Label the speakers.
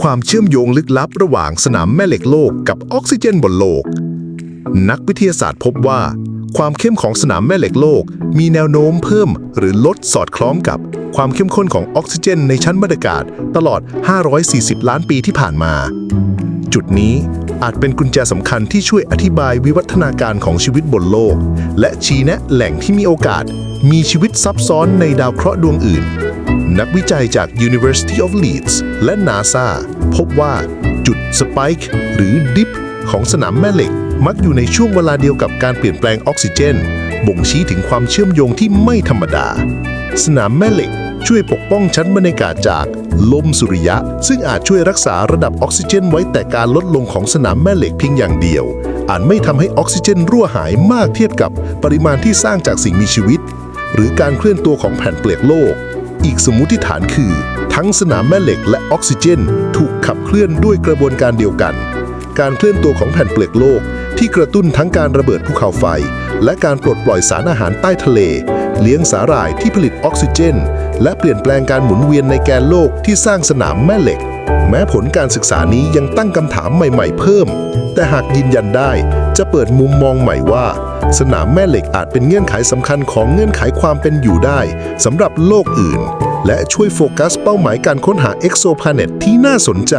Speaker 1: ความเชื่อมโยงลึกลับระหว่างสนามแม่เหล็กโลกกับออกซิเจนบนโลก นักวิทยาศาสตร์พบว่า ความเข้มของสนามแม่เหล็กโลก มีแนวโน้มเพิ่มหรือลดสอดคล้องกับความเข้มข้นของออกซิเจนในชั้นบรรยากาศตลอด 540 ล้านปีที่ผ่านมา จุดนี้อาจเป็นกุญแจสำคัญที่ช่วยอธิบายวิวัฒนาการของชีวิตบนโลก และชี้แนะแหล่งที่มีโอกาส มีชีวิตซับซ้อนในดาวเคราะห์ดวงอื่น นักวิจัยจาก University of Leeds และ NASA พบว่าจุดสไปค์หรือดิฟของสนามแม่เหล็ก มักอยู่ในช่วงเวลาเดียวกับการเปลี่ยนแปลงออกซิเจน บ่งชี้ถึงความเชื่อมโยงที่ไม่ธรรมดา สนามแม่เหล็กช่วยปกป้องชั้นบรรยากาศจากลมสุริยะ ซึ่งอาจช่วยรักษาระดับออกซิเจนไว้แต่การลดลงของสนามแม่เหล็กเพียงอย่างเดียว อาจไม่ทำให้ออกซิเจนรั่วหายมากเทียบกับปริมาณที่สร้างจากสิ่งมีชีวิต หรือการเคลื่อนตัวของแผ่นเปลือกโลก อีกสมมุติฐานคือ ทั้งสนามแม่เหล็กและออกซิเจน ถูกขับเคลื่อนด้วยกระบวนการเดียวกัน การเคลื่อนตัวของแผ่นเปลือกโลก ที่กระตุ้นทั้งการระเบิดภูเขาไฟ และการปลดปล่อยสารอาหารใต้ทะเล เลี้ยงสาหร่ายที่ผลิตออกซิเจน และเปลี่ยนแปลงการหมุนเวียนในแกนโลกที่สร้างสนามแม่เหล็ก แม้ผลการศึกษานี้ยังตั้งคำถามใหม่ ๆ เพิ่ม แต่หากยืนยันได้จะเปิดมุมมองใหม่ว่าสนามแม่เหล็กอาจเป็นเงื่อนไขสำคัญของเงื่อนไขความเป็นอยู่ได้สำหรับโลกอื่น และช่วยโฟกัสเป้าหมายการค้นหา exoplanet ที่น่าสนใจ